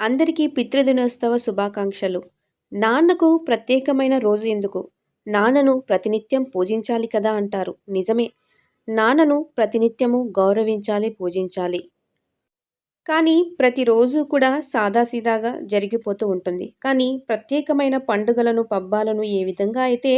అందరికీ పితృదినోత్సవ శుభాకాంక్షలు. నాన్నకు ప్రత్యేకమైన రోజు ఎందుకు? నాన్నను ప్రతినిత్యం పూజించాలి కదా అంటారు. నిజమే. నాన్నను ప్రతినిత్యము గౌరవించాలి పూజించాలి. కానీ ప్రతిరోజు కూడా సాదాసీదాగా జరిగిపోతూ ఉంటుంది. కానీ ప్రత్యేకమైన పండుగలను పబ్బాలను ఏ విధంగా అయితే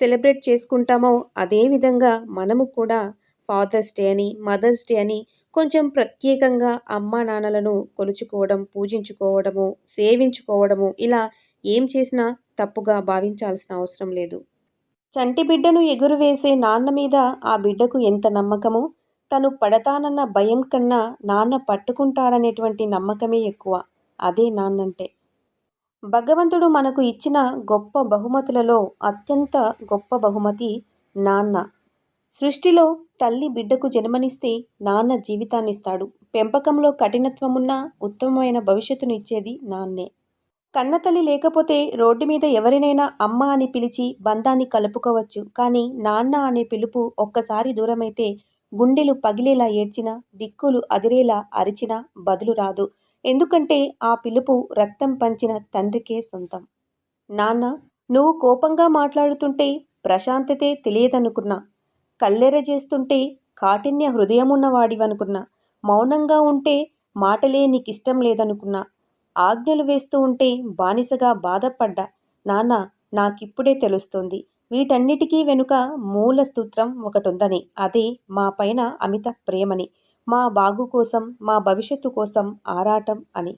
సెలబ్రేట్ చేసుకుంటామో అదే విధంగా మనము కూడా ఫాదర్స్ డే అని మదర్స్ డే అని కొంచెం ప్రత్యేకంగా అమ్మా నాన్నలను కొలుచుకోవడం పూజించుకోవడము సేవించుకోవడము ఇలా ఏం చేసినా తప్పుగా భావించాల్సిన అవసరం లేదు. చంటి బిడ్డను ఎగురువేసే నాన్న మీద ఆ బిడ్డకు ఎంత నమ్మకమో తను పడతానన్న భయం కన్నా నాన్న పట్టుకుంటాడనేటువంటి నమ్మకమే ఎక్కువ. అదే నాన్నంటే. భగవంతుడు మనకు ఇచ్చిన గొప్ప బహుమతులలో అత్యంత గొప్ప బహుమతి నాన్న. సృష్టిలో తల్లి బిడ్డకు జన్మనిస్తే నాన్న జీవితాన్నిస్తాడు. పెంపకంలో కఠినత్వమున్న ఉత్తమమైన భవిష్యత్తును ఇచ్చేది నాన్నే కన్నతల్లి లేకపోతే రోడ్డు మీద ఎవరినైనా అమ్మ అని పిలిచి బంధాన్ని కలుపుకోవచ్చు. కానీ నాన్న అనే పిలుపు ఒక్కసారి దూరమైతే గుండెలు పగిలేలా ఏడ్చినా దిక్కులు అదిరేలా అరిచినా బదులు రాదు. ఎందుకంటే ఆ పిలుపు రక్తం పంచిన తండ్రికే సొంతం. నాన్న నువ్వు కోపంగా మాట్లాడుతుంటే ప్రశాంతతే తెలియదనుకున్నా. కళ్ళెర చేస్తుంటే కాఠిన్య హృదయమున్నవాడివనుకున్నా మౌనంగా ఉంటే మాటలే నీకిష్టం లేదనుకున్నా. ఆజ్ఞలు వేస్తూ ఉంటే బానిసగా బాధపడ్డా. నాన్న నాకిప్పుడే తెలుస్తుంది. వీటన్నిటికీ వెనుక మూల స్తోత్రం ఒకటుందని. అదే మా పైన అమిత ప్రేమని. మా బాగు కోసం మా భవిష్యత్తు కోసం ఆరాటం అని.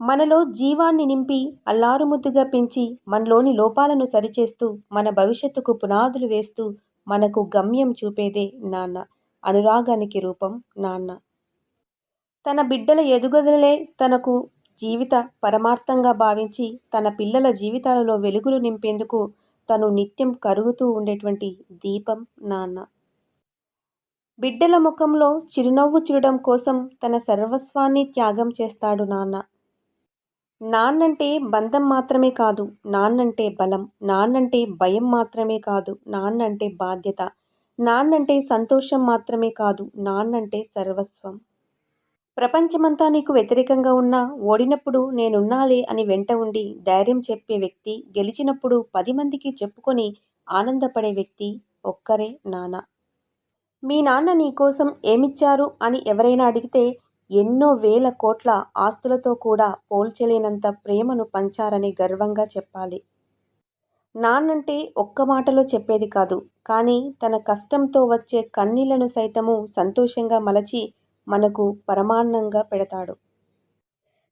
మనలో జీవాన్ని నింపి అల్లారుముద్దుగా పెంచి మనలోని లోపాలను సరిచేస్తూ మన భవిష్యత్తుకు పునాదులు వేస్తూ మనకు గమ్యం చూపేదే నాన్న. అనురాగానికి రూపం నాన్న. తన బిడ్డల ఎదుగుదలే తనకు జీవిత పరమార్థంగా భావించి తన పిల్లల జీవితాలలో వెలుగులు నింపేందుకు తను నిత్యం కరుగుతూ ఉండేటువంటి దీపం నాన్న. బిడ్డల ముఖంలో చిరునవ్వు చూడడం కోసం తన సర్వస్వాన్ని త్యాగం చేస్తాడు నాన్న. నాన్నంటే బంధం మాత్రమే కాదు నాన్నంటే బలం నాన్నంటే భయం మాత్రమే కాదు నాన్నంటే బాధ్యత నాన్నంటే సంతోషం మాత్రమే కాదు నాన్నంటే సర్వస్వం. ప్రపంచమంతా నీకు వ్యతిరేకంగా ఉన్నా ఓడినప్పుడు నేనున్నాలే అని వెంట ఉండి ధైర్యం చెప్పే వ్యక్తి గెలిచినప్పుడు పది మందికి చెప్పుకొని ఆనందపడే వ్యక్తి ఒక్కరే నాన్న. మీ నాన్న నీకోసం ఏమిచ్చారు అని ఎవరైనా అడిగితే ఎన్నో వేల కోట్ల ఆస్తులతో కూడా పోల్చలేనంత ప్రేమను పంచారని గర్వంగా చెప్పాలి. నాన్నంటే ఒక్క మాటలో చెప్పేది కాదు. కానీ తన కష్టంతో వచ్చే కన్నీళ్ళను సైతము సంతోషంగా మలచి మనకు పరమాన్నంగా పెడతాడు.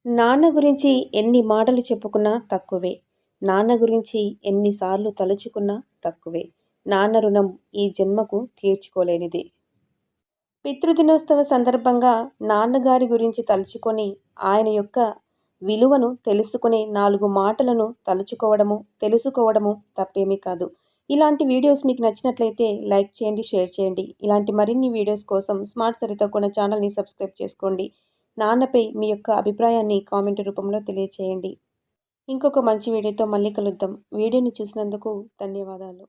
నాన్న గురించి ఎన్ని మాటలు చెప్పుకున్నా తక్కువే. నాన్న గురించి ఎన్నిసార్లు తలుచుకున్నా తక్కువే. నాన్న రుణం ఈ జన్మకు తీర్చుకోలేనిది. పితృదినోత్సవ సందర్భంగా నాన్నగారి గురించి తలుచుకొని ఆయన యొక్క విలువను తెలుసుకునే నాలుగు మాటలను తలుచుకోవడము తెలుసుకోవడము తప్పేమీ కాదు. ఇలాంటి వీడియోస్ మీకు నచ్చినట్లయితే లైక్ చేయండి షేర్ చేయండి. ఇలాంటి మరిన్ని వీడియోస్ కోసం స్మార్ట్ సరితో కొన్న ఛానల్ని సబ్స్క్రైబ్ చేసుకోండి. నాన్నపై మీ యొక్క అభిప్రాయాన్ని కామెంట్ రూపంలో తెలియచేయండి. ఇంకొక మంచి వీడియోతో మళ్ళీ కలుద్దాం. వీడియోని చూసినందుకు ధన్యవాదాలు.